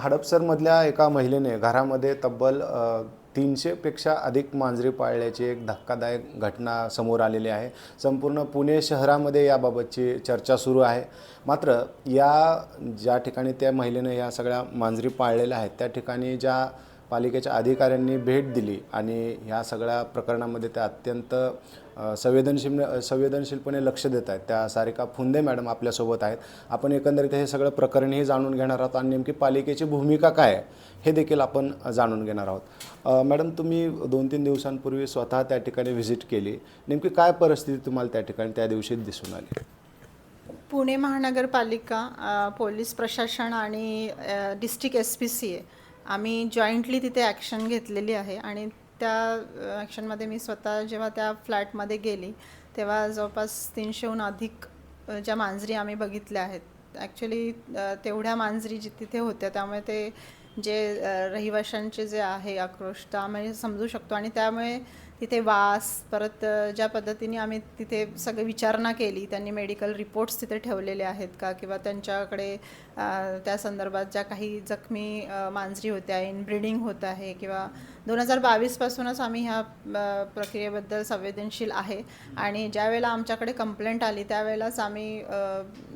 हडपसरमधल्या एका महिलेने घरामध्ये तब्बल तीनशेपेक्षा अधिक मांजरी पाळल्याची एक धक्कादायक घटना समोर आलेली आहे. संपूर्ण पुणे शहरामध्ये याबाबतची चर्चा सुरू आहे. मात्र या ज्या ठिकाणी त्या महिलेने या सगळ्या मांजरी पाळलेल्या आहेत त्या ठिकाणी ज्या पालिकेच्या अधिकाऱ्यांनी भेट दिली आणि ह्या सगळ्या प्रकरणामध्ये त्या अत्यंत संवेदनशील संवेदनशीलपणे लक्ष देत आहेत. त्या सारिका फुंदे मॅडम आपल्यासोबत आहेत. आपण एकंदरीत हे सगळं प्रकरणही जाणून घेणार आहोत आणि नेमकी पालिकेची भूमिका काय आहे हे देखील आपण जाणून घेणार आहोत. मॅडम तुम्ही दोन तीन दिवसांपूर्वी स्वतः त्या ठिकाणी व्हिजिट केली. नेमकी काय परिस्थिती तुम्हाला त्या ठिकाणी त्या दिवशी दिसून आली? पुणे महानगरपालिका पोलीस प्रशासन आणि district S P C A आम्ही जॉईंटली तिथे ॲक्शन घेतलेली आहे आणि त्या ॲक्शनमध्ये मी स्वतः जेव्हा त्या फ्लॅटमध्ये गेली तेव्हा जवळपास तीनशेहून अधिक ज्या मांजरी आम्ही बघितल्या आहेत. ॲक्च्युली तेवढ्या मांजरी जी तिथे होत्या त्यामुळे ते जे रहिवाशांचे जे आहे आक्रोश त्यामुळे समजू शकतो. आणि त्यामुळे तिथे वास परत ज्या पद्धतीने आम्ही तिथे सगळी विचारणा केली त्यांनी मेडिकल रिपोर्ट्स तिथे ठेवलेले आहेत का? किंवा त्यांच्याकडे त्या संदर्भात ज्या काही जखमी मांजरी होत्या इनब्रिडिंग होत आहे किंवा दोन हजार बावीसपासूनच आम्ही ह्या प्रक्रियेबद्दल संवेदनशील आहे. आणि ज्यावेळेला आमच्याकडे कंप्लेंट आली त्यावेळेलाच आम्ही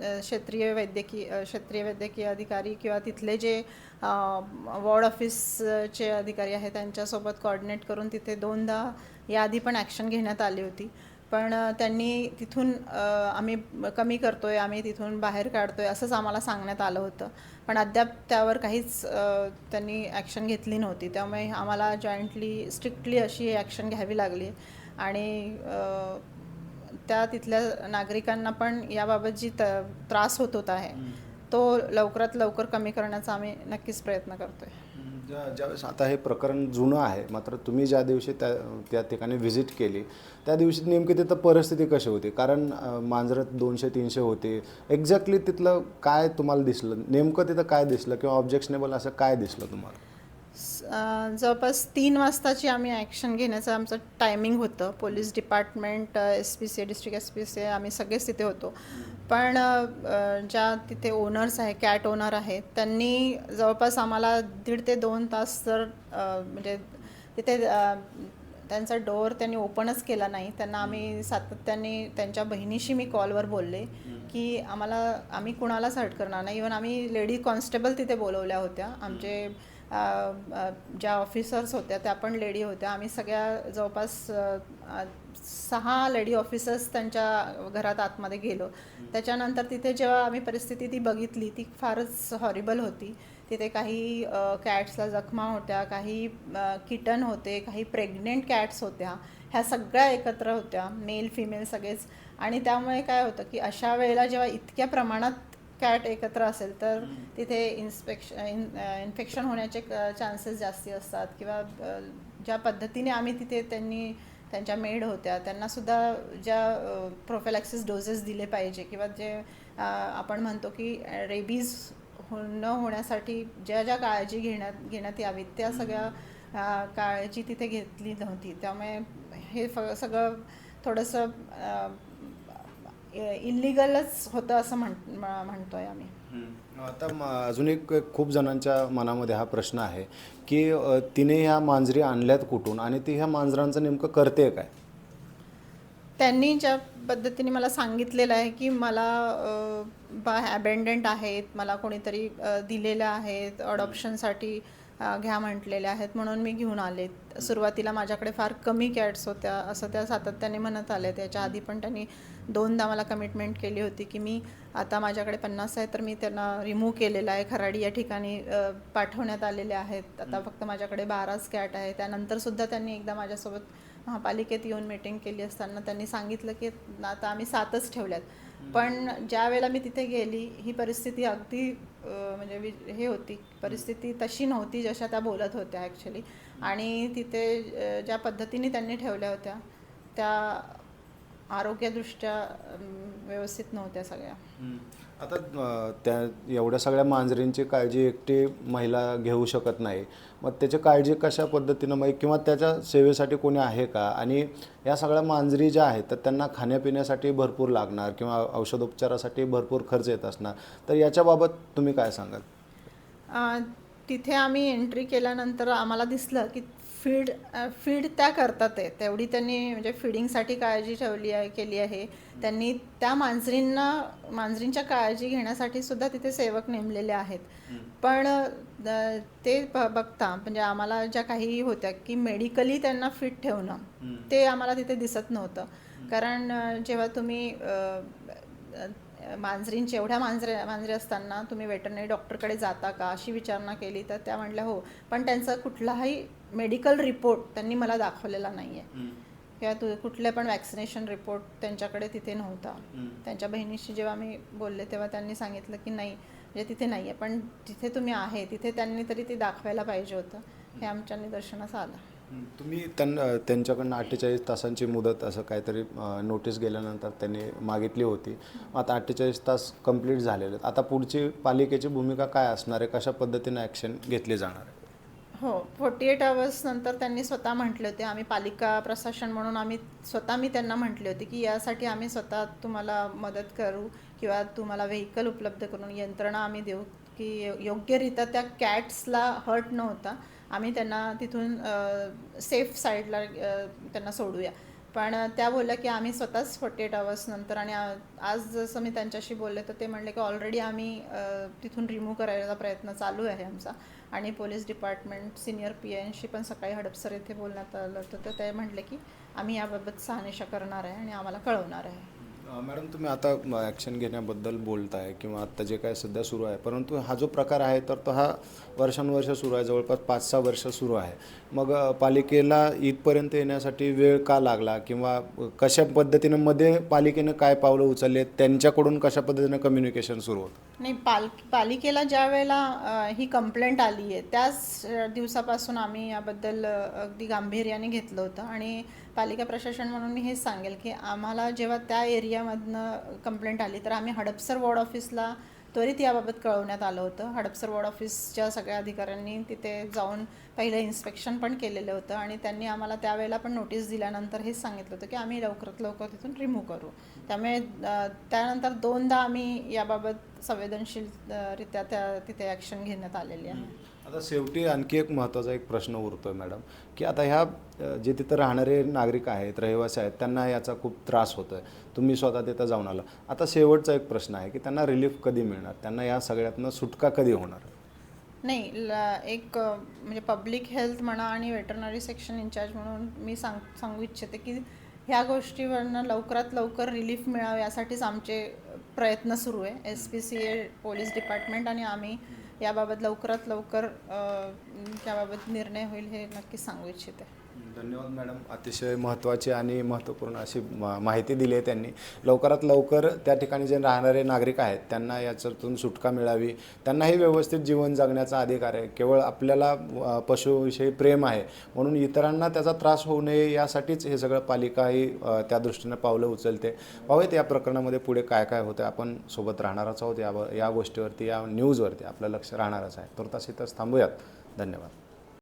क्षेत्रीय वैद्यकीय क्षेत्रीय वैद्यकीय अधिकारी किंवा तिथले जे वॉर्ड ऑफिसचे अधिकारी आहेत त्यांच्यासोबत कॉर्डिनेट करून तिथे दोनदा याआधी पण ॲक्शन घेण्यात आली होती. पण त्यांनी तिथून आम्ही कमी करतोय आम्ही तिथून बाहेर काढतोय असंच आम्हाला सांगण्यात आलं होतं. पण अद्याप त्यावर काहीच त्यांनी ॲक्शन घेतली नव्हती. त्यामुळे आम्हाला जॉईंटली स्ट्रिक्टली अशी ॲक्शन घ्यावी लागली. आणि त्या तिथल्या नागरिकांना पण याबाबत जी त त्रास होत होत आहे तो लवकरात लवकर कमी करण्याचा आम्ही नक्कीच प्रयत्न करतोय. ज्या ज्यावेळेस आता हे प्रकरण जुनं आहे मात्र तुम्ही ज्या दिवशी त्या त्या ठिकाणी व्हिजिट केली त्या दिवशी नेमकी तिथं परिस्थिती कशी होती? कारण मांजरत दोनशे तीनशे होते. एक्झॅक्टली तिथलं काय तुम्हाला दिसलं? नेमकं तिथं काय दिसलं? किंवा ऑब्जेक्शनेबल असं काय दिसलं तुम्हाला? जवळपास तीन वाजताची आम्ही ॲक्शन घेण्याचं आमचं टायमिंग होतं. Police department S P C district S P C आम्ही सगळेच तिथे होतो. पण ज्या तिथे ओनर्स आहे कॅट ओनर आहेत त्यांनी जवळपास आम्हाला दीड ते दोन तास जर म्हणजे तिथे त्यांचा डोअर त्यांनी ओपनच केला नाही. त्यांना आम्ही सातत्याने त्यांच्या बहिणीशी मी कॉलवर बोलले की आम्हाला आम्ही कुणालाच हर्ट करणार नाही. इवन आम्ही लेडी कॉन्स्टेबल तिथे बोलवल्या होत्या. आमचे ज्या ऑफिसर्स होत्या त्या पण लेडी होत्या. आम्ही सगळ्या जवळपास सहा लेडी ऑफिसर्स त्यांच्या घरात आतमध्ये गेलो. त्याच्यानंतर तिथे जेव्हा आम्ही परिस्थिती ती बघितली ती फारच हॉरिबल होती. तिथे काही कॅट्सला जखमा होत्या काही किटन होते काही प्रेग्नेंट कॅट्स होत्या. ह्या सगळ्या एकत्र होत्या मेल फिमेल सगळेच. आणि त्यामुळे काय होतं की अशा वेळेला जेव्हा इतक्या प्रमाणात कॅट एकत्र असेल तर तिथे इन्स्पेक्शन इन इन्फेक्शन होण्याचे चान्सेस जास्ती असतात. किंवा ज्या पद्धतीने आम्ही तिथे त्यांनी त्यांच्या मेड होत्या त्यांनासुद्धा ज्या प्रोफेलॅक्सिस डोसेस दिले पाहिजे किंवा जे आपण म्हणतो की रेबीज हो न होण्यासाठी ज्या ज्या काळजी घेण्यात घेण्यात यावीत त्या सगळ्या काळजी तिथे घेतली नव्हती. त्यामुळे हे फ सगळं थोडंसं इलिगलच होतं असं म्हण म्हणतोय आम्ही. आता अजून एक खूप जणांच्या मनामध्ये हा प्रश्न आहे की तिने ह्या मांजरी आणल्यात कुठून आणि ती ह्या मांजरांचं नेमकं करते काय? त्यांनी ज्या पद्धतीने मला सांगितलेलं आहे की मला बा अबेंडंट आहेत मला कोणीतरी अ, दिलेल्या आहेत अडॉप्शनसाठी घ्या म्हटलेल्या आहेत म्हणून मी घेऊन आले सुरुवातीला माझ्याकडे फार कमी कॅट्स होत्या असं त्या सातत्याने म्हणत आले त्याच्या आधी पण त्यांनी दोनदा मला कमिटमेंट केली होती की मी आता माझ्याकडे पन्नास आहे तर मी त्यांना रिमूव्ह केलेलं आहे. खराडी या ठिकाणी पाठवण्यात आलेले आहेत. आता फक्त माझ्याकडे बाराच कॅट आहे. त्यानंतर सुद्धा त्यांनी एकदा माझ्यासोबत महापालिकेत येऊन मीटिंग केली असताना त्यांनी सांगितलं की आता आम्ही सातच ठेवल्यात. पण ज्या वेळेला मी तिथे गेली ही परिस्थिती अगदी म्हणजे हे होती. परिस्थिती तशी नव्हती जशा त्या बोलत होत्या ॲक्च्युली आणि तिथे ज्या पद्धतीने त्यांनी ठेवल्या होत्या त्या आरोग्यदृष्ट्या व्यवस्थित नव्हत्या सगळ्या. आता त्या एवढ्या सगळ्या मांजरींची काळजी एकटी महिला घेऊ शकत नाही. मग त्याची काळजी कशा पद्धतीनं मग किंवा त्याच्या सेवेसाठी कोणी आहे का? आणि या सगळ्या मांजरी ज्या आहेत तर त्यांना खाण्यापिण्यासाठी भरपूर लागणार किंवा औषधोपचारासाठी भरपूर खर्च येत असणार. तर याच्याबाबत तुम्ही काय सांगाल? तिथे आम्ही एंट्री केल्यानंतर आम्हाला दिसलं की फीड फीड त्या करतात आहे तेवढी त्यांनी म्हणजे फिडिंगसाठी काळजी ठेवली आहे केली आहे. त्यांनी त्या मांजरींना मांजरींच्या काळजी घेण्यासाठी सुद्धा तिथे सेवक नेमलेले आहेत. पण ते ब- बघता म्हणजे आम्हाला ज्या काही होत्या की मेडिकली त्यांना फिट ठेवणं ते आम्हाला तिथे दिसत नव्हतं. कारण जेव्हा तुम्ही मांजरींची एवढ्या मांजरे मांजरे असताना तुम्ही वेटरनरी डॉक्टरकडे जाता का? अशी विचारणा केली तर त्या म्हटल्या हो. पण त्यांचा कुठलाही मेडिकल रिपोर्ट त्यांनी मला दाखवलेला नाही आहे किंवा तू कुठले पण वॅक्सिनेशन रिपोर्ट त्यांच्याकडे तिथे नव्हता. त्यांच्या बहिणीशी जेव्हा मी बोलले तेव्हा त्यांनी सांगितलं की नाही म्हणजे तिथे नाही आहे पण जिथे तुम्ही आहे तिथे त्यांनी तरी ते दाखवायला पाहिजे होतं. हे आमच्या निदर्शनास आलं. तुम्ही त्यांना त्यांच्याकडनं अठ्ठेचाळीस तासांची मुदत असं काहीतरी नोटीस गेल्यानंतर त्यांनी मागितली होती. आता अठ्ठेचाळीस तास कंप्लीट झालेले आहेत. आता पुढची पालिकेची भूमिका काय असणार आहे? कशा पद्धतीने ॲक्शन घेतली जाणार आहे? हो. फोर्टी एट आवर्स नंतर त्यांनी स्वतः म्हटले होते. आम्ही पालिका प्रशासन म्हणून आम्ही स्वतः मी त्यांना म्हटले होते की यासाठी आम्ही स्वतः तुम्हाला मदत करू किंवा तुम्हाला व्हेकल उपलब्ध करून यंत्रणा आम्ही देऊ. की योग्यरित्या त्या कॅट्सला हर्ट न होता आम्ही त्यांना तिथून सेफ साईडला त्यांना सोडूया. पण त्या बोलल्या की आम्ही स्वतःच फोर्टी एट आवर्स नंतर आणि आज जसं मी त्यांच्याशी बोलले तर ते म्हणले की ऑलरेडी आम्ही तिथून रिमूव्ह करायचा प्रयत्न चालू आहे आमचा. आणि पोलीस डिपार्टमेंट सिनियर पी एनशी पण सकाळी हडपसर येथे बोलण्यात आलं होतं. तर ते म्हटले की आम्ही याबाबत सहानिशा करणार आहे आणि आम्हाला कळवणार आहे. मॅडम तुम्ही आता ॲक्शन घेण्याबद्दल बोलताय किंवा आत्ता जे काय सध्या सुरू आहे परंतु हा जो प्रकार आहे तर तो हा वर्षानुवर्ष सुरू आहे जवळपास पाच सहा वर्ष सुरू आहे. मग पालिकेला इथपर्यंत येण्यासाठी वेळ का लागला किंवा कशा पद्धतीनं मध्ये पालिकेनं काय पावलं उचलले त्यांच्याकडून कशा पद्धतीनं कम्युनिकेशन सुरू होतं? नाही पाल पालिकेला ज्या वेळेला ही कंप्लेंट आली आहे त्याच दिवसापासून आम्ही याबद्दल अगदी गांभीर्याने घेतलं होतं. आणि पालिका प्रशासन म्हणून मी हेच सांगेल की आम्हाला जेव्हा त्या एरियामधनं कंप्लेंट आली तर आम्ही हडपसर वॉर्ड ऑफिसला त्वरित याबाबत कळवण्यात आलं होतं. हडपसर वॉर्ड ऑफिसच्या सगळ्या अधिकाऱ्यांनी तिथे जाऊन पहिलं इन्स्पेक्शन पण केलेलं होतं आणि त्यांनी आम्हाला त्यावेळेला पण नोटीस दिल्यानंतर हेच सांगितलं होतं की आम्ही लवकरात लवकर तिथून रिमूव्ह करू. त्यामुळे त्यानंतर दोनदा आम्ही याबाबत संवेदनशीलरित्या त्या तिथे ॲक्शन घेण्यात आलेली आहे. आता शेवटी आणखी एक महत्त्वाचा एक प्रश्न उरतोय मॅडम की आता ह्या जे तिथं राहणारे नागरिक आहेत रहिवासी आहेत त्यांना याचा खूप त्रास होतोय. तुम्ही स्वतः तिथं जाऊन आला. आता शेवटचा एक प्रश्न आहे की त्यांना रिलीफ कधी मिळणार? त्यांना या सगळ्यातनं सुटका कधी होणार? नाही एक म्हणजे पब्लिक हेल्थ म्हणा आणि वेटरनरी सेक्शन इन्चार्ज म्हणून मी सांग सांगू इच्छिते की ह्या गोष्टीवरनं लवकरात लवकर रिलीफ मिळावं यासाठीच आमचे प्रयत्न सुरू आहे. S P C A police department आणि आम्ही याबाबत लवकरात लवकर त्याबाबत निर्णय होईल हे नक्की सांगू इच्छिते. धन्यवाद मॅडम. अतिशय महत्त्वाची आणि महत्त्वपूर्ण अशी मा- माहिती दिली आहे त्यांनी. लवकरात लवकर त्या ठिकाणी जे राहणारे नागरिक आहेत त्यांना याच्यातून सुटका मिळावी. त्यांनाही व्यवस्थित जीवन जगण्याचा अधिकार आहे. केवळ आपल्याला पशुविषयी प्रेम आहे. म्हणून इतरांना त्याचा त्रास होऊ नये यासाठीच हे सगळं पालिकाही त्या दृष्टीनं पावलं उचलते. पाहूयात या प्रकरणामध्ये पुढे काय काय होतं आपण सोबत राहणारच आहोत या या गोष्टीवरती या न्यूजवरती आपलं लक्ष राहणारच आहे. तुर्तास इथंच तर थांबूयात. धन्यवाद.